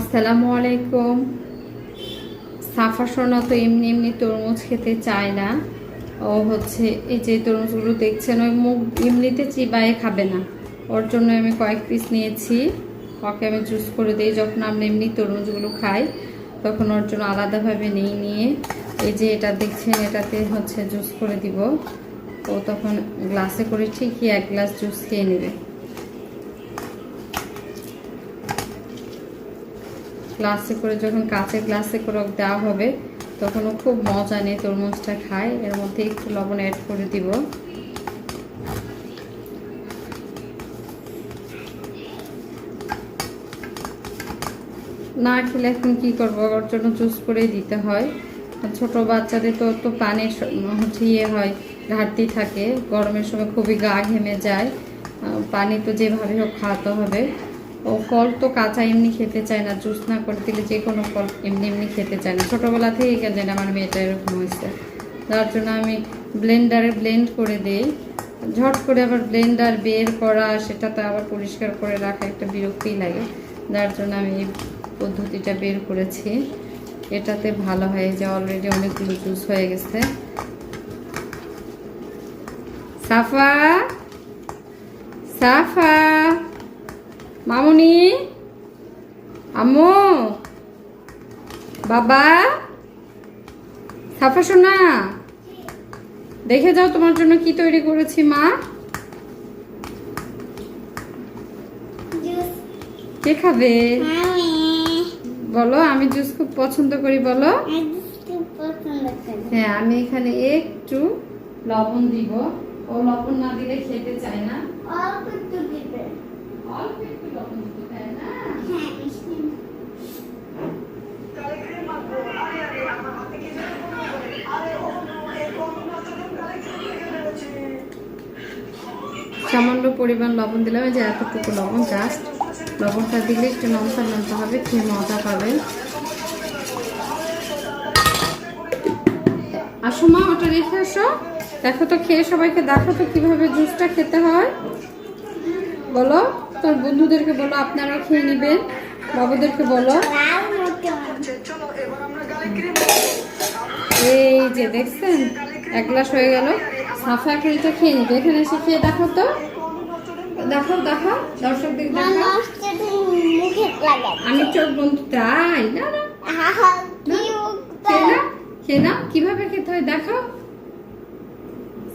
আসসালামু আলাইকুম। সাফা সোনা তো এমনি এমনি তরমুজ খেতে চায় না। ও হচ্ছে এই যে তরমুজগুলো দেখছেন, ওই মুখ এমনিতে চিবায়ে খাবে না। ওর জন্য আমি কয়েক পিস নিয়েছি। ওকে আমি জুস করে দিই, যখন আমরা এমনি তরমুজগুলো খাই, তখন ওর জন্য আলাদাভাবে নিই নিয়ে। এই যে এটা দেখছেন, এটাতে হচ্ছে জুস করে দিব। ও তখন গ্লাসে করে ঠিকই এক গ্লাস জুস খেয়ে নেবে। গ্লাসে করে, যখন কাঁচের গ্লাসে করে দেওয়া হবে, তখন ও খুব মজা নিয়ে তরমুজটা খায়। এর মধ্যে একটু লবণ অ্যাড করে দিব। না খেলে এখন কি করব? ওর জন্য জুস করেই দিতে হয়। ছোট বাচ্চাদের তো তো পানির হচ্ছে ইয়ে হয়, ঘাটতি থাকে। গরমের সময় খুবই গা ঘেমে যায়। পানি তো যেভাবে হোক খাওয়াতে হবে। ও ফল তো কাঁচা এমনি খেতে চায় না, জুস না করে দিলে যে কোনো ফল এমনি এমনি খেতে চায় না। ছোটোবেলা কেন জানি আমার মেয়েটা এরকম হয়েছে। তার জন্য আমি ব্লেন্ডারে ব্লেন্ড করে দিই। ঝট করে আবার ব্লেন্ডার বের করা সেটা তো আবার পরিষ্কার করে রাখা একটা বিরক্তিই লাগে। যার জন্য আমি এই পদ্ধতিটা বের করেছি। এটাতে ভালো হয় যে অলরেডি অনেকগুলো জুস হয়ে গেছে। সাফা! সাফা! মামুনি? আম্মু? বাবা? সাফা সোনা? দেখে যাও তোমার জন্য কি তৈরি করেছি মা। কে খাবে? বলো আমি জুস খুব পছন্দ করি বলো। হ্যাঁ আমি এখানে একটু লবণ দিব। ও লবণ না দিলে খেতে চায় না। অল্প একটু দিবে অল্প একটু লবণ দিতে তাই না হ্যাঁ মিষ্টি সামান্য পরিমাণ লবণ দিলাম। যে এতটুকু লবণ জাস্ট লবণটা দিলে একটু নমতা নমতা হবে খেয়ে মজা পাবেন। আসো মা, ওটা রেখে আসো। দেখো তো, খেয়ে সবাইকে দেখো তো কীভাবে জুসটা খেতে হয়। বলো, তোর বন্ধুদেরকে বলো আপনারা খেয়ে নেবেন। বাবুদেরকে বলো। এই যে দেখছেন, এক গ্লাস হয়ে গেল। সাফা এখন এটা খেয়ে নিবে। এখানে এসে খেয়ে দেখো তো। দেখো দেখো। দর্শকদের আমি চোখ বন্ধু তাই না না? খেয়ে না? খেয়ে না কীভাবে খেতে হয় দেখো।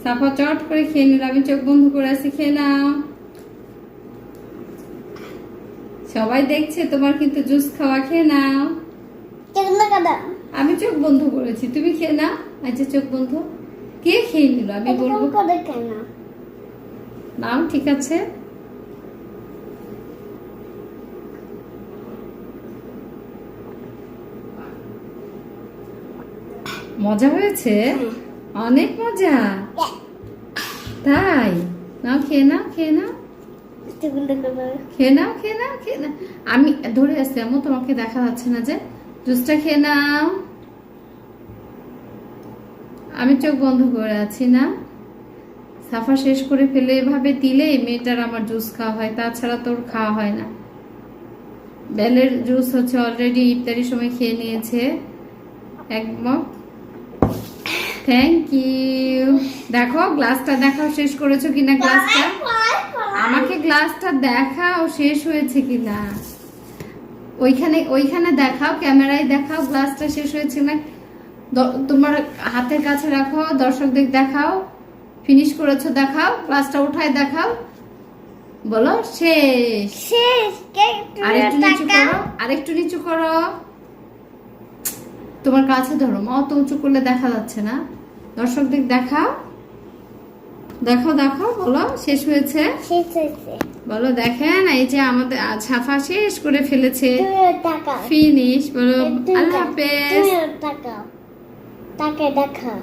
সাফা চট করে খেয়ে নিল। আমি চোখ বন্ধ করে আছি খেয়ে নাও। সবাই দেখছে তোমার কিন্তু জুস খাওয়া খেয়ে নাও। আমি চোখ বন্ধ করেছি। তুমি খেয়ে নাও। আচ্ছা চোখ বন্ধ। কে খেয়ে নিল? আমি বলব। নাও। ঠিক আছে। মজা হয়েছে? অনেক মজা। তাই? নাও খেয়ে নাও খেয়ে নাও। খেয়ে নাও খেয়ে নাও খেয়ে নাও। আমি ধরে আসছি এমন তোমাকে দেখা যাচ্ছে না যে। জুসটা খেয়ে নাও। আমি চোখ বন্ধ করে আছি না। সাফা শেষ করে ফেলে এভাবে দিলে মেয়েটার আমার জুস খাওয়া হয়, তাছাড়া তোর খাওয়া হয় না। বেলের জুস হচ্ছে অলরেডি ইফতারির সময় খেয়ে নিয়েছে। একদম থ্যাংক ইউ দেখো গ্লাসটা দেখাও শেষ করেছ কিনা গ্লাসটা আমাকে গ্লাসটা দেখাও শেষ হয়েছে কিনা? ওইখানে ওইখানে দেখাও, ক্যামেরায় দেখাও গ্লাসটা শেষ হয়েছে না? তোমার হাতের কাছে রাখো দর্শকদের দেখাও ফিনিশ করেছ দেখাও গ্লাসটা উঠায় দেখাও। বলো শেষ। শেষ আরেকটু নিচু করো আরেকটু নিচু করো। তোমার কাছে ধরো মা অত উঁচু করলে দেখা যাচ্ছে না। দর্শকদের দেখাও। দেখাও দেখাও বলো শেষ হয়েছে? বলো দেখেন এই যে আমাদের ছাফা শেষ করে ফেলেছে। ফিনিশ বলো আল্লাহ হাফেজ। তাকে দেখা।